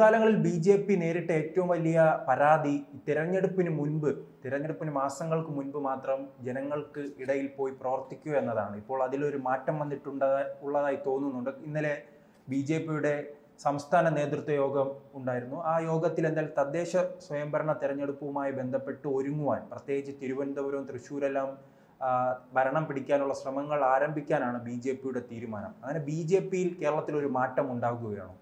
മുൻകാലങ്ങളിൽ B J P നേരിട്ട ഏറ്റവും വലിയ പരാതി തിരഞ്ഞെടുപ്പിന് മുൻപ് തിരഞ്ഞെടുപ്പിന് മാസങ്ങൾക്ക് മുൻപ് മാത്രം ജനങ്ങൾക്ക് ഇടയിൽ പോയി പ്രവർത്തിക്കുക എന്നതാണ്. ഇപ്പോൾ അതിലൊരു മാറ്റം വന്നിട്ടുണ്ട് ഉള്ളതായി തോന്നുന്നുണ്ട്. ഇന്നലെ ബി ജെ പിയുടെ സംസ്ഥാന നേതൃത്വ യോഗം ഉണ്ടായിരുന്നു. ആ യോഗത്തിൽ എന്തായാലും തദ്ദേശ സ്വയംഭരണ തെരഞ്ഞെടുപ്പുമായി ബന്ധപ്പെട്ട് ഒരുങ്ങുവാൻ പ്രത്യേകിച്ച് തിരുവനന്തപുരവും തൃശ്ശൂരെല്ലാം ഭരണം പിടിക്കാനുള്ള ശ്രമങ്ങൾ ആരംഭിക്കാനാണ് ബി ജെ പിയുടെ തീരുമാനം. അങ്ങനെ ബി ജെ പിയിൽ കേരളത്തിൽ ഒരു മാറ്റം ഉണ്ടാകുകയാണോ?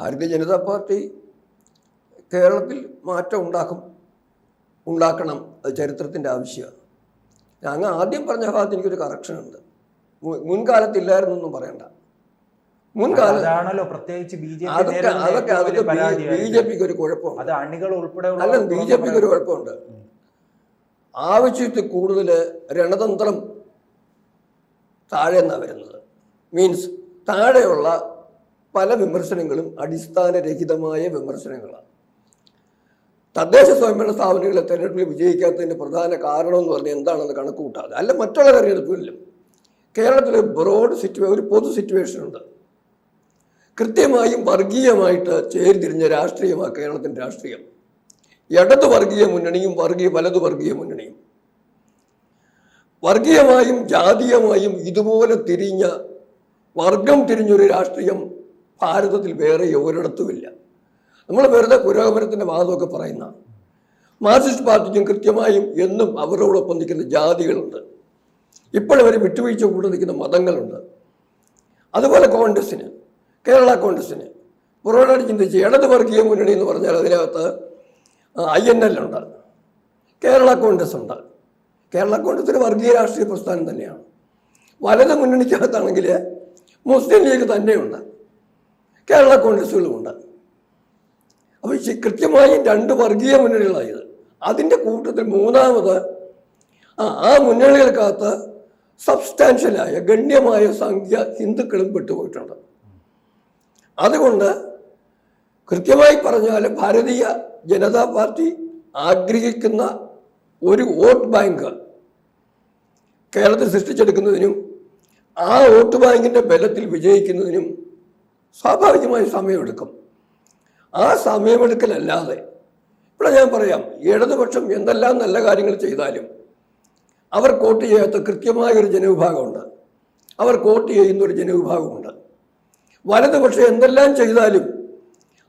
ഭാരതീയ ജനതാ പാർട്ടി കേരളത്തിൽ മാറ്റം ഉണ്ടാക്കും ഉണ്ടാക്കണം അത് ചരിത്രത്തിന്റെ ആവശ്യമാണ്. ഞങ്ങൾ ആദ്യം പറഞ്ഞ ഭാഗത്ത് എനിക്കൊരു കറക്ഷൻ ഉണ്ട്. മു- മുൻകാലത്തില്ലായിരുന്നു എന്നും പറയണ്ട. മുൻകാലം അതാണല്ലോ പ്രത്യേകിച്ച് ബി ജെ പി അതൊക്കെ അതൊക്കെ അതൊക്കെ ബി ജെ പിക്ക് ഒരു കുഴപ്പമുണ്ട്. അത് അണികൾ ഉൾപ്പെടെയുള്ള അല്ല ബി ജെ പിക്ക് ഒരു കുഴപ്പമുണ്ട്. ആവശ്യത്തിൽ കൂടുതൽ രണതന്ത്രം താഴെ നിന്നാണ് വരുന്നത്. മീൻസ് താഴെയുള്ള പല വിമർശനങ്ങളും അടിസ്ഥാനരഹിതമായ വിമർശനങ്ങളാണ്. തദ്ദേശ സ്വയംഭരണ സ്ഥാപനങ്ങളെ തെരഞ്ഞെടുപ്പിൽ വിജയിക്കാത്തതിന്റെ പ്രധാന കാരണം എന്ന് പറഞ്ഞാൽ എന്താണെന്ന് കണക്ക് കൂട്ടാതെ അല്ല മറ്റുള്ള തെരഞ്ഞെടുപ്പുകളിലും കേരളത്തിലെ ബ്രോഡ് സിറ്റുവേ ഒരു പൊതു സിറ്റുവേഷൻ ഉണ്ട്. കൃത്യമായും വർഗീയമായിട്ട് ചേരിതിരിഞ്ഞ രാഷ്ട്രീയമാണ് കേരളത്തിന്റെ രാഷ്ട്രീയം. ഇടതു വർഗീയ മുന്നണിയും വർഗീയ വലതു വർഗീയ മുന്നണിയും. വർഗീയമായും ജാതീയമായും ഇതുപോലെ തിരിഞ്ഞ വർഗം തിരിഞ്ഞൊരു രാഷ്ട്രീയം ഭാരതത്തിൽ വേറെ ഒരിടത്തുമില്ല. നമ്മൾ വെറുതെ പുരോഗമനത്തിന്റെ വാദമൊക്കെ പറയുന്ന മാർസിസ്റ്റ് പാർട്ടിക്കും കൃത്യമായും എന്നും അവരോടൊപ്പം നിൽക്കുന്ന ജാതികളുണ്ട്. ഇപ്പോഴവർ വിട്ടുവീഴ്ച കൂടെ നിൽക്കുന്ന മതങ്ങളുണ്ട്. അതുപോലെ കോൺഗ്രസ്സിന് കേരള കോൺഗ്രസ്സിന് പുറകോട്ട് ചിന്തിച്ച് ഇടത് വർഗീയ മുന്നണി എന്ന് പറഞ്ഞാൽ അതിനകത്ത് ഐ എൻ എൽ ഉണ്ട് കേരള കോൺഗ്രസ് ഉണ്ട്. കേരള കോൺഗ്രസ് ഒരു വർഗീയ രാഷ്ട്രീയ പ്രസ്ഥാനം തന്നെയാണ്. വലത് മുന്നണിക്കകത്താണെങ്കിൽ മുസ്ലിം ലീഗ് തന്നെയുണ്ട്. കേരള കോൺഗ്രസ്സുകളുമുണ്ട് അപ്പോൾ കൃത്യമായും രണ്ട് വർഗീയ മുന്നണികളായത്. അതിന്റെ കൂട്ടത്തിൽ മൂന്നാമത് ആ മുന്നണികൾക്കകത്ത് സബ്സ്റ്റാൻഷ്യലായ ഗണ്യമായ സംഖ്യ ഹിന്ദുക്കളും പെട്ടുപോയിട്ടുണ്ട്. അതുകൊണ്ട് കൃത്യമായി പറഞ്ഞാൽ ഭാരതീയ ജനതാ പാർട്ടി ആഗ്രഹിക്കുന്ന ഒരു വോട്ട് ബാങ്ക് കേരളത്തിൽ സൃഷ്ടിച്ചെടുക്കുന്നതിനും ആ വോട്ട് ബാങ്കിന്റെ ബലത്തിൽ വിജയിക്കുന്നതിനും സ്വാഭാവികമായി സമയമെടുക്കും. ആ സമയമെടുക്കലല്ലാതെ ഇവിടെ ഞാൻ പറയാം ഇടതുപക്ഷം എന്തെല്ലാം നല്ല കാര്യങ്ങൾ ചെയ്താലും അവർ വോട്ട് ചെയ്യാത്ത കൃത്യമായൊരു ജനവിഭാഗമുണ്ട്. അവർ വോട്ട് ചെയ്യുന്ന ഒരു ജനവിഭാഗമുണ്ട്. വലതുപക്ഷം എന്തെല്ലാം ചെയ്താലും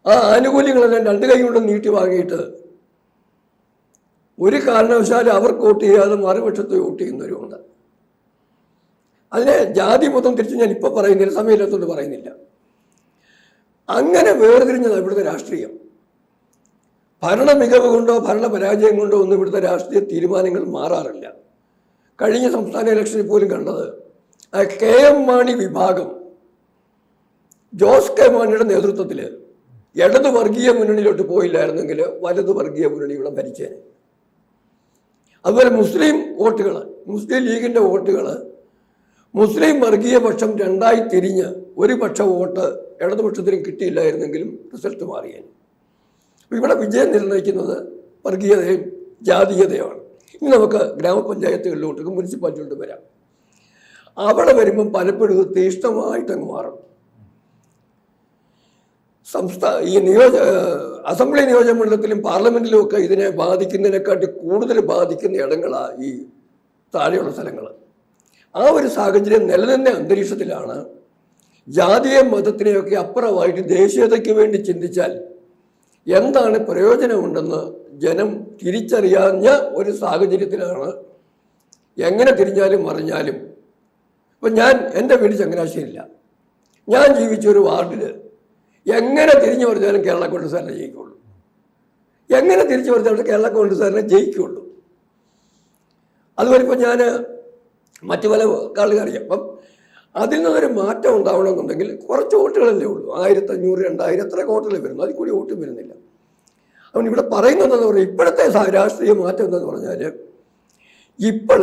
ആ ആനുകൂല്യങ്ങളെല്ലാം രണ്ട് കൈ കൊണ്ട് നീട്ടി വാങ്ങിയിട്ട് ഒരു കാരണവശാലും അവർ വോട്ട് ചെയ്യാതെ മറുപക്ഷത്ത് വോട്ട് ചെയ്യുന്നവരുമുണ്ട്. അതിനെ ജാതി മൊത്തം തിരിച്ച് ഞാൻ ഇപ്പോൾ പറയുന്നില്ല സമയമില്ലാത്തതുകൊണ്ട് പറയുന്നില്ല. അങ്ങനെ വേർതിരിഞ്ഞതാണ് ഇവിടുത്തെ രാഷ്ട്രീയം. ഭരണ മികവ് കൊണ്ടോ ഭരണ പരാജയം കൊണ്ടോ ഒന്നും ഇവിടുത്തെ രാഷ്ട്രീയ തീരുമാനങ്ങൾ മാറാറില്ല. കഴിഞ്ഞ സംസ്ഥാന ഇലക്ഷനിൽ പോലും കണ്ടത് കെ എം മാണി വിഭാഗം ജോസ് കെ മാണിയുടെ നേതൃത്വത്തിൽ ഇടത് വർഗീയ മുന്നണിയിലോട്ട് പോയില്ലായിരുന്നെങ്കിൽ വലത് വർഗീയ മുന്നണി ഇവിടെ ഭരിച്ചേനെ. അതുപോലെ മുസ്ലിം വോട്ടുകൾ മുസ്ലിം ലീഗിന്റെ വോട്ടുകൾ മുസ്ലിം വർഗീയ പക്ഷം രണ്ടായി തിരിഞ്ഞ് ഒരു പക്ഷ വോട്ട് ഇടതുപക്ഷത്തിനും കിട്ടിയില്ലായിരുന്നെങ്കിലും റിസൾട്ട് മാറിയേനെ. ഇവിടെ വിജയം നിർണയിക്കുന്നത് വർഗീയതയും ജാതീയതയുമാണ്. ഇനി നമുക്ക് ഗ്രാമപഞ്ചായത്തുകളിലോട്ടും മുനിസിപ്പാലിറ്റിയിലോട്ട് വരാം. അവിടെ വരുമ്പം പലപ്പോഴും തീഷ്ണമായിട്ടങ്ങ് മാറും. സംസ്ഥാന ഈ നിയോജ അസംബ്ലി നിയോജകമണ്ഡലത്തിലും പാർലമെന്റിലും ഒക്കെ ഇതിനെ ബാധിക്കുന്നതിനെക്കാട്ടി കൂടുതൽ ബാധിക്കുന്ന ഇടങ്ങളാണ് ഈ താഴെയുള്ള സ്ഥലങ്ങൾ ആ ഒരു സാഹചര്യം നിലനിന്ന അന്തരീക്ഷത്തിലാണ് ജാതീയ മതത്തിനെയൊക്കെ അപ്പുറമായിട്ട് ദേശീയതയ്ക്ക് വേണ്ടി ചിന്തിച്ചാൽ എന്താണ് പ്രയോജനമുണ്ടെന്ന് ജനം തിരിച്ചറിയാഞ്ഞ ഒരു സാഹചര്യത്തിലാണ്. എങ്ങനെ തിരിഞ്ഞാലും മറിഞ്ഞാലും. ഇപ്പം ഞാൻ എന്റെ വീട് ചങ്ങനാശ്ശേരിയില്ല ഞാൻ ജീവിച്ച ഒരു വാർഡിൽ എങ്ങനെ തിരിഞ്ഞു പറഞ്ഞാലും കേരള കോൺഗ്രസ്സുകാരനെ ജയിക്കുള്ളൂ. എങ്ങനെ തിരിച്ചു പറഞ്ഞാലും കേരള കോൺഗ്രസ്സുകാരനെ ജയിക്കുള്ളൂ. അതുപോലെ ഇപ്പം ഞാൻ മറ്റു പല ആളുകൾ അറിയാം. അപ്പം അതിൽ നിന്നൊരു മാറ്റം ഉണ്ടാവണമെന്നുണ്ടെങ്കിൽ കുറച്ച് വോട്ടുകളല്ലേ ഉള്ളൂ. ആയിരത്തി അഞ്ഞൂറ് വോട്ടുകൾ വരുന്നു അതിൽ കൂടി വോട്ടും വരുന്നില്ല. അവൻ ഇവിടെ പറയുന്നതെന്ന് പറയും ഇപ്പോഴത്തെ രാഷ്ട്രീയ മാറ്റം എന്താന്ന് പറഞ്ഞാൽ ഇപ്പോൾ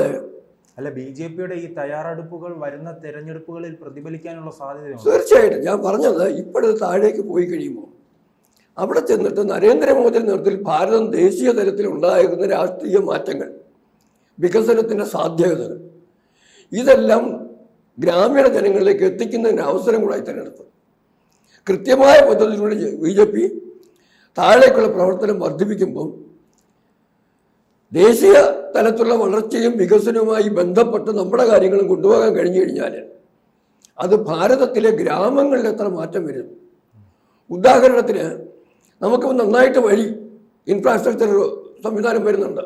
അല്ല ബി ജെ പിയുടെ ഈ തയ്യാറെടുപ്പുകൾ വരുന്ന തെരഞ്ഞെടുപ്പുകളിൽ പ്രതിഫലിക്കാനുള്ള സാധ്യത തീർച്ചയായിട്ടും. ഞാൻ പറഞ്ഞത് ഇപ്പോഴത് താഴേക്ക് പോയി കഴിയുമ്പോൾ അവിടെ ചെന്നിട്ട് നരേന്ദ്രമോദിയുടെ നേതൃത്വത്തിൽ ഭാരതം ദേശീയ തലത്തിൽ ഉണ്ടായിരുന്ന രാഷ്ട്രീയ മാറ്റങ്ങൾ വികസനത്തിന്റെ സാധ്യതകൾ ഇതെല്ലാം ഗ്രാമീണ ജനങ്ങളിലേക്ക് എത്തിക്കുന്നതിന് അവസരം കൂടായി തിരഞ്ഞെടുത്തു. കൃത്യമായ പദ്ധതിയിലൂടെ ബി ജെ പി താഴേക്കുള്ള പ്രവർത്തനം വർദ്ധിപ്പിക്കുമ്പം ദേശീയ തലത്തിലുള്ള വളർച്ചയും വികസനവുമായി ബന്ധപ്പെട്ട് നമ്മുടെ കാര്യങ്ങളും കൊണ്ടുപോകാൻ കഴിഞ്ഞു കഴിഞ്ഞാൽ അത് ഭാരതത്തിലെ ഗ്രാമങ്ങളിൽ എത്ര മാറ്റം വരും? ഉദാഹരണത്തിന് നമുക്ക് നന്നായിട്ട് വഴി ഇൻഫ്രാസ്ട്രക്ചർ സംവിധാനം വരുന്നുണ്ട്.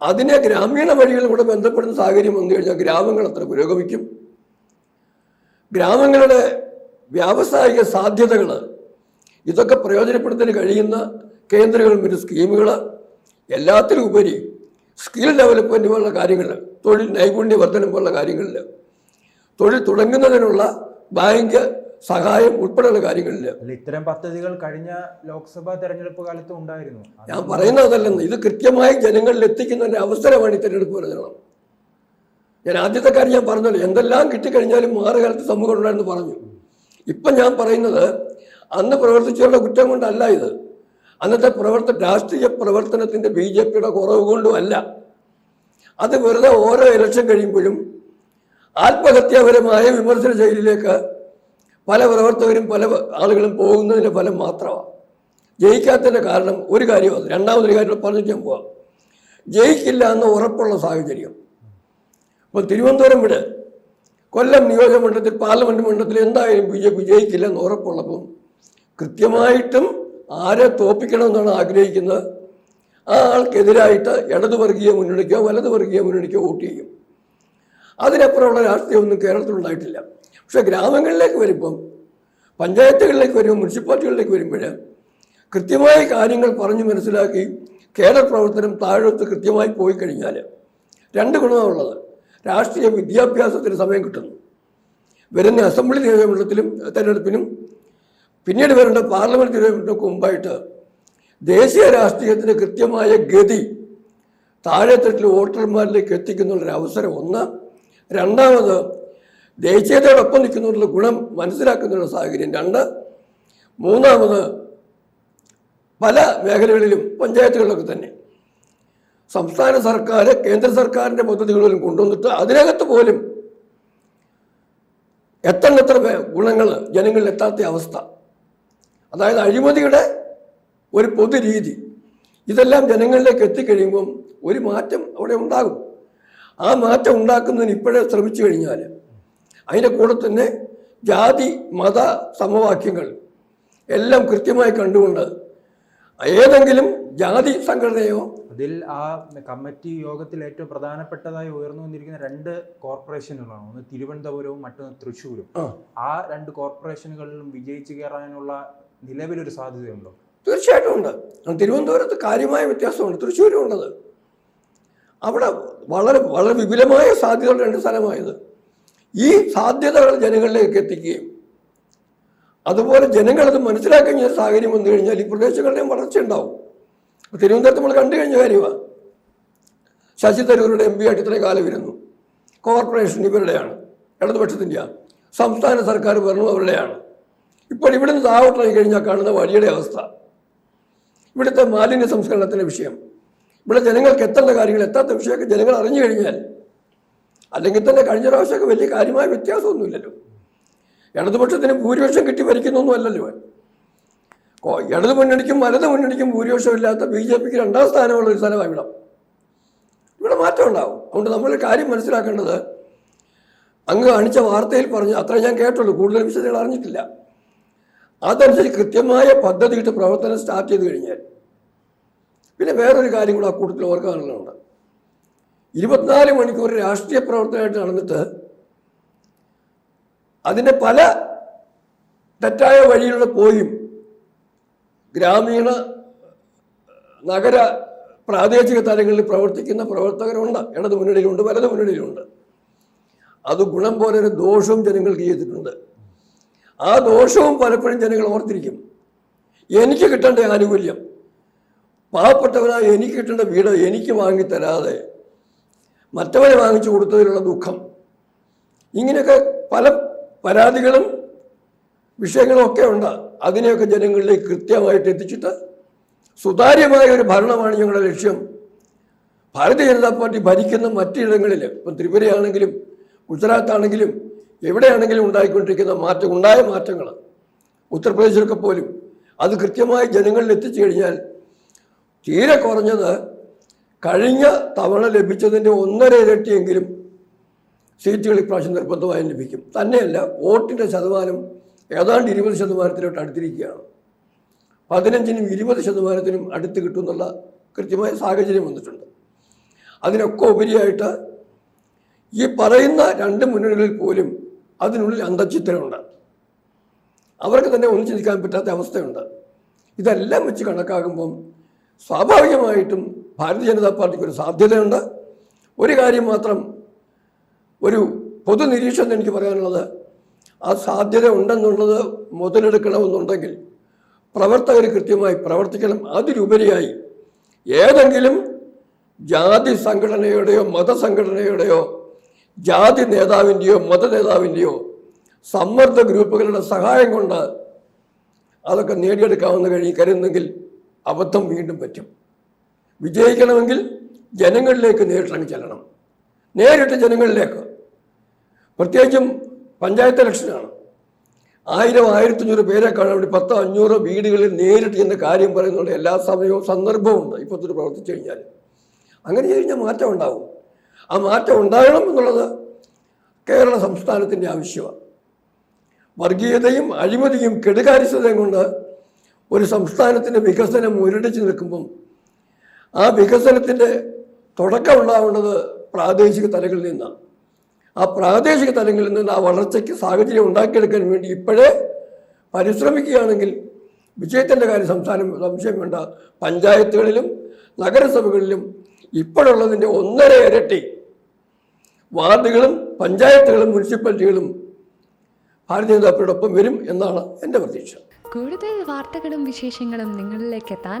അതിനെ ഗ്രാമീണ വഴികളിലൂടെ ബന്ധപ്പെടുന്ന സാഹചര്യം വന്നു കഴിഞ്ഞാൽ ഗ്രാമങ്ങൾ അത്ര പുരോഗമിക്കും. ഗ്രാമങ്ങളുടെ വ്യാവസായിക സാധ്യതകൾ ഇതൊക്കെ പ്രയോജനപ്പെടുത്താൻ കഴിയുന്ന കേന്ദ്ര ഗവൺമെന്റ് സ്കീമുകൾ എല്ലാത്തിലും ഉപരി സ്കിൽ ഡെവലപ്മെന്റ് പോലുള്ള കാര്യങ്ങൾ തൊഴിൽ നൈപുണ്യ വർധനം പോലുള്ള കാര്യങ്ങളിൽ തൊഴിൽ തുടങ്ങുന്നതിനുള്ള ബാങ്ക് സഹായം ഉൾപ്പെടെയുള്ള കാര്യങ്ങളിൽ ഇത്തരം പദ്ധതികൾ കഴിഞ്ഞ ലോക്സഭാ തെരഞ്ഞെടുപ്പ് കാലത്ത് ഉണ്ടായിരുന്നു. ഞാൻ പറയുന്നതല്ലെന്ന് ഇത് കൃത്യമായി ജനങ്ങളിൽ എത്തിക്കുന്ന ഒരു അവസരമാണ് ഈ തെരഞ്ഞെടുപ്പ് പ്രചരണം. ഞാൻ ആദ്യത്തെ കാര്യം ഞാൻ പറഞ്ഞല്ലോ. എന്തെല്ലാം കിട്ടിക്കഴിഞ്ഞാലും മാറുകാലത്ത് സമൂഹം ഉണ്ടായിരുന്നു പറഞ്ഞു. ഇപ്പം ഞാൻ പറയുന്നത് അന്ന് പ്രവർത്തിച്ചുള്ള കുറ്റം കൊണ്ടല്ല ഇത്. അന്നത്തെ പ്രവർത്ത രാഷ്ട്രീയ പ്രവർത്തനത്തിന്റെ ബി ജെ പിയുടെ കുറവ് കൊണ്ടും അല്ല. അത് വെറുതെ ഓരോ ഇലക്ഷൻ കഴിയുമ്പോഴും ആത്മഹത്യാപരമായ വിമർശന ശൈലിയിലേക്ക് പല പ്രവർത്തകരും പല ആളുകളും പോകുന്നതിന്റെ ഫലം മാത്രമാണ് ജയിക്കാത്തതിന്റെ കാരണം ഒരു കാര്യമാണ് രണ്ടാമതൊരു കാര്യം പറഞ്ഞിട്ട് പോവാം. ജയിക്കില്ല എന്ന് ഉറപ്പുള്ള സാഹചര്യം. ഇപ്പോൾ തിരുവനന്തപുരം വിട്. കൊല്ലം നിയോജക മണ്ഡലത്തിൽ പാർലമെന്റ് മണ്ഡലത്തിൽ എന്തായാലും ബി ജെ പി ജയിക്കില്ല എന്ന് ഉറപ്പുള്ളപ്പം കൃത്യമായിട്ടും ആരെ തോപ്പിക്കണമെന്നാണ് ആഗ്രഹിക്കുന്നത്. ആ ആൾക്കെതിരായിട്ട് ഇടതുവർഗീയ മുന്നണിക്കോ വലതുവർഗീയ മുന്നണിക്കോ വോട്ട് ചെയ്യും. അതിനപ്പുറമുള്ള രാഷ്ട്രീയമൊന്നും കേരളത്തിലുണ്ടായിട്ടില്ല. പക്ഷേ ഗ്രാമങ്ങളിലേക്ക് വരുമ്പം പഞ്ചായത്തുകളിലേക്ക് വരുമ്പോൾ മുനിസിപ്പാലിറ്റികളിലേക്ക് വരുമ്പോൾ കൃത്യമായ കാര്യങ്ങൾ പറഞ്ഞ് മനസ്സിലാക്കി കേരള പ്രവർത്തനം താഴോട്ട് കൃത്യമായി പോയി കഴിഞ്ഞാൽ രണ്ട് ഗുണമാണുള്ളത് രാഷ്ട്രീയ വിദ്യാഭ്യാസത്തിന് സമയം കിട്ടുന്നു. വരുന്ന അസംബ്ലി നിയമമണ്ഡലത്തിലും തെരഞ്ഞെടുപ്പിനും പിന്നീട് വരേണ്ട പാർലമെന്റ് തിരുവനന്തപുരത്തിനൊക്കെ മുമ്പായിട്ട് ദേശീയ രാഷ്ട്രീയത്തിന് കൃത്യമായ ഗതി താഴെത്തട്ടിൽ വോട്ടർമാരിലേക്ക് എത്തിക്കുന്നുള്ളൊരു അവസരം ഒന്ന്. രണ്ടാമത് ദേശീയതയോടൊപ്പം നിൽക്കുന്നതിനുള്ള ഗുണം മനസ്സിലാക്കുന്നതിനുള്ള സാഹചര്യം രണ്ട്. മൂന്നാമത് പല മേഖലകളിലും പഞ്ചായത്തുകളിലൊക്കെ തന്നെ സംസ്ഥാന സർക്കാർ കേന്ദ്ര സർക്കാരിന്റെ പദ്ധതികളിലും കൊണ്ടുവന്നിട്ട് അതിനകത്ത് പോലും എത്രയെത്ര ഗുണങ്ങൾ ജനങ്ങളിൽ എത്താത്ത അവസ്ഥ. അതായത് അഴിമതിയുടെ ഒരു പൊതു രീതി ഇതെല്ലാം ജനങ്ങളിലേക്ക് എത്തിക്കഴിയുമ്പം ഒരു മാറ്റം അവിടെ ഉണ്ടാകും. ആ മാറ്റം ഉണ്ടാക്കുന്നതിന് ഇപ്പോഴേ ശ്രമിച്ചു കഴിഞ്ഞാൽ അതിന്റെ കൂടെ തന്നെ ജാതി മത സമവാക്യങ്ങൾ എല്ലാം കൃത്യമായി കണ്ടുകൊണ്ട് ഏതെങ്കിലും ജാതി സംഘടനയോ അതിൽ ആ കമ്മിറ്റി യോഗത്തിൽ ഏറ്റവും പ്രധാനപ്പെട്ടതായി ഉയർന്നു വന്നിരിക്കുന്ന രണ്ട് കോർപ്പറേഷനുകളാണ്. ഒന്ന് തിരുവനന്തപുരവും മറ്റൊന്ന് തൃശ്ശൂരും. ആ. രണ്ട് കോർപ്പറേഷനുകളിലും വിജയിച്ചു കയറാനുള്ള നിലവിലൊരു സാധ്യതയുണ്ടോ? തീർച്ചയായിട്ടും ഉണ്ട്. തിരുവനന്തപുരത്ത് കാര്യമായ വ്യത്യാസമുണ്ട്. തൃശ്ശൂരും ഉള്ളത്. അവിടെ വളരെ വളരെ വിപുലമായ സാധ്യതകൾ രണ്ട് സ്ഥലമായത്. ഈ സാധ്യതകൾ ജനങ്ങളിലേക്ക് എത്തിക്കുകയും അതുപോലെ ജനങ്ങളത് മനസ്സിലാക്കുന്ന ഒരു സാഹചര്യം വന്നു കഴിഞ്ഞാൽ ഈ പ്രദേശങ്ങളുടെയും വളർച്ച ഉണ്ടാവും. തിരുവനന്തപുരത്ത് നമ്മൾ കണ്ടു കഴിഞ്ഞ കാര്യമാണ് ശശി തരൂരുടെ എം പി ആയിട്ട് ഇത്രയും കാലം ഇരുന്നു. കോർപ്പറേഷൻ ഇവരുടെയാണ് ഇടതുപക്ഷത്തിന്റെയാണ് സംസ്ഥാന സർക്കാർ ഭരണം അവരുടെയാണ്. ഇപ്പോൾ ഇവിടുന്ന് താവട്ടായി കഴിഞ്ഞാൽ കാണുന്ന വഴിയുടെ അവസ്ഥ. ഇവിടുത്തെ മാലിന്യ സംസ്കരണത്തിന്റെ വിഷയം. ഇവിടെ ജനങ്ങൾക്ക് എത്തേണ്ട കാര്യങ്ങൾ എത്താത്ത വിഷയമൊക്കെ ജനങ്ങൾ അറിഞ്ഞു കഴിഞ്ഞാൽ അല്ലെങ്കിൽ തന്നെ കഴിഞ്ഞ പ്രാവശ്യമൊക്കെ വലിയ കാര്യമായ വ്യത്യാസമൊന്നുമില്ലല്ലോ. ഇടതുപക്ഷത്തിന് ഭൂരിപക്ഷം കിട്ടി ഭരിക്കുന്നൊന്നും അല്ലല്ലോ ഇടത് മുന്നണിക്കും വലത് മുന്നണിക്കും ഭൂരിപക്ഷമില്ലാത്ത ബി ജെ പിക്ക് രണ്ടാം സ്ഥാനമുള്ള ഒരു സ്ഥലമാണ് ഇവിടെ. ഇവിടെ മാറ്റം ഉണ്ടാവും. അതുകൊണ്ട് നമ്മൾ കാര്യം മനസ്സിലാക്കേണ്ടത് അങ്ങ് കാണിച്ച വാർത്തയിൽ പറഞ്ഞു അത്ര ഞാൻ കേട്ടുള്ളൂ കൂടുതൽ വിശദങ്ങൾ അറിഞ്ഞിട്ടില്ല. അതനുസരിച്ച് കൃത്യമായ പദ്ധതിയിട്ട് പ്രവർത്തനം സ്റ്റാർട്ട് ചെയ്ത് കഴിഞ്ഞാൽ പിന്നെ വേറൊരു കാര്യം കൂടെ ആ കൂട്ടത്തിൽ ഓർക്കാനുള്ളതുണ്ട്. ഇരുപത്തിനാല് മണിക്കൂർ രാഷ്ട്രീയ പ്രവർത്തനമായിട്ട് നടന്നിട്ട് അതിന്റെ പല തെറ്റായ വഴിയിലൂടെ പോയും. ഗ്രാമീണ നഗര പ്രാദേശിക തലങ്ങളിൽ പ്രവർത്തിക്കുന്ന പ്രവർത്തകരുണ്ട്. ഇടത് മുന്നണിയിലുണ്ട് വലത് മുന്നണിയിലുണ്ട്. അത് ഗുണം പോലെ ഒരു ദോഷവും ജനങ്ങൾക്ക് ചെയ്തിട്ടുണ്ട്. ആ ദോഷവും പലപ്പോഴും ജനങ്ങൾ ഓർത്തിരിക്കും. എനിക്ക് കിട്ടേണ്ട ആനുകൂല്യം. പാവപ്പെട്ടവനായ എനിക്ക് കിട്ടേണ്ട വീട് എനിക്ക് വാങ്ങിത്തരാതെ മറ്റവനെ വാങ്ങിച്ചു കൊടുത്തതിലുള്ള ദുഃഖം. ഇങ്ങനെയൊക്കെ പല പരാതികളും വിഷയങ്ങളും ഒക്കെ ഉണ്ട്. അതിനെയൊക്കെ ജനങ്ങളിലേക്ക് കൃത്യമായിട്ട് എത്തിച്ചിട്ട് സുതാര്യമായ ഒരു ഭരണമാണ് ഞങ്ങളുടെ ലക്ഷ്യം. ഭാരതീയ ജനതാ പാർട്ടി ഭരിക്കുന്ന മറ്റിടങ്ങളിൽ ഇപ്പം ത്രിപുരയാണെങ്കിലും ഗുജറാത്ത് ആണെങ്കിലും എവിടെയാണെങ്കിലും ഉണ്ടായിക്കൊണ്ടിരിക്കുന്ന മാറ്റം ഉണ്ടായ മാറ്റങ്ങൾ ഉത്തർപ്രദേശിലൊക്കെ പോലും അത് കൃത്യമായി ജനങ്ങളിൽ എത്തിച്ചു കഴിഞ്ഞാൽ തീരെ കുറഞ്ഞത് കഴിഞ്ഞ തവണ ലഭിച്ചതിന്റെ ഒന്നര ഇരട്ടിയെങ്കിലും സീറ്റുകൾ ഇപ്രാവശ്യം നിർബന്ധമായും ലഭിക്കും. തന്നെയല്ല വോട്ടിന്റെ ശതമാനം ഏതാണ്ട് ഇരുപത് ശതമാനത്തിലോട്ട് അടുത്തിരിക്കുകയാണ്. പതിനഞ്ചിനും ഇരുപത് ശതമാനത്തിനും അടുത്ത് കിട്ടുമെന്നുള്ള കൃത്യമായ സാഹചര്യം വന്നിട്ടുണ്ട്. അതിനൊക്കെ ഉപരിയായിട്ട് ഈ പറയുന്ന രണ്ട് മുന്നണികളിൽ പോലും അതിനുള്ളിൽ അന്തചിത്രമുണ്ട് അവർക്ക് തന്നെ ഒന്നും ചിന്തിക്കാൻ പറ്റാത്ത അവസ്ഥയുണ്ട്. ഇതെല്ലാം വെച്ച് കണക്കാക്കുമ്പം സ്വാഭാവികമായിട്ടും ഭാരതീയ ജനതാ പാർട്ടിക്ക് ഒരു സാധ്യതയുണ്ട്. ഒരു കാര്യം മാത്രം ഒരു പൊതു നിരീക്ഷണം എനിക്ക് പറയാനുള്ളത് ആ സാധ്യത ഉണ്ടെന്നുള്ളത് മുതലെടുക്കണമെന്നുണ്ടെങ്കിൽ പ്രവർത്തകർ കൃത്യമായി പ്രവർത്തിക്കണം. അതിലുപരിയായി ഏതെങ്കിലും ജാതി സംഘടനയുടെയോ മതസംഘടനയുടെയോ ജാതി നേതാവിന്റെയോ മത നേതാവിന്റെയോ സമ്മർദ്ദ ഗ്രൂപ്പുകളുടെ സഹായം കൊണ്ട് അതൊക്കെ നേടിയെടുക്കാവുന്ന കഴിഞ്ഞ് കരുതുന്നെങ്കിൽ അബദ്ധം വീണ്ടും പറ്റും. വിജയിക്കണമെങ്കിൽ ജനങ്ങളിലേക്ക് നേരിട്ടങ്ങ് ചെല്ലണം. നേരിട്ട് ജനങ്ങളിലേക്ക്. പ്രത്യേകിച്ചും പഞ്ചായത്ത് ഇലക്ഷനാണ്. ആയിരം ആയിരത്തഞ്ഞൂറ് പേരെ കാണാൻ വേണ്ടി പത്തോ അഞ്ഞൂറോ വീടുകളിൽ നേരിട്ട് ചെന്ന കാര്യം പറയുന്നുണ്ട് എല്ലാ സമയവും സന്ദർഭവും ഉണ്ട്. ഇപ്പോൾ തൊട്ട് പ്രവർത്തിച്ചു കഴിഞ്ഞാൽ. അങ്ങനെ കഴിഞ്ഞാൽ മാറ്റം ഉണ്ടാവും. ആ മാറ്റം ഉണ്ടാകണം എന്നുള്ളത് കേരള സംസ്ഥാനത്തിന്റെ ആവശ്യമാണ്. വർഗീയതയും അഴിമതിയും കെടുകാര്യസ്ഥതയും കൊണ്ട് ഒരു സംസ്ഥാനത്തിന്റെ വികസനം മുരടിച്ച് നിൽക്കുമ്പം ആ വികസനത്തിന്റെ തുടക്കം ഉണ്ടാവേണ്ടത് പ്രാദേശിക തലങ്ങളിൽ നിന്നാണ്. ആ പ്രാദേശിക തലങ്ങളിൽ നിന്ന് ആ വളർച്ചയ്ക്ക് സാഹചര്യം ഉണ്ടാക്കിയെടുക്കാൻ വേണ്ടി ഇപ്പോഴേ പരിശ്രമിക്കുകയാണെങ്കിൽ വിജയത്തിന്റെ കാര്യം സംസ്ഥാനം സംശയം വേണ്ട. പഞ്ചായത്തുകളിലും നഗരസഭകളിലും ഇപ്പോഴുള്ളതിന്റെ ഒന്നര ഇരട്ടി വാർഡുകളും പഞ്ചായത്തുകളും മുനിസിപ്പാലിറ്റികളും ഭാരതീയ ജനതാ പാർട്ടിയോടൊപ്പം വരും എന്നാണ് എന്റെ പ്രതീക്ഷ. കൂടുതൽ വാർത്തകളും വിശേഷങ്ങളും നിങ്ങളിലേക്ക് എത്താൻ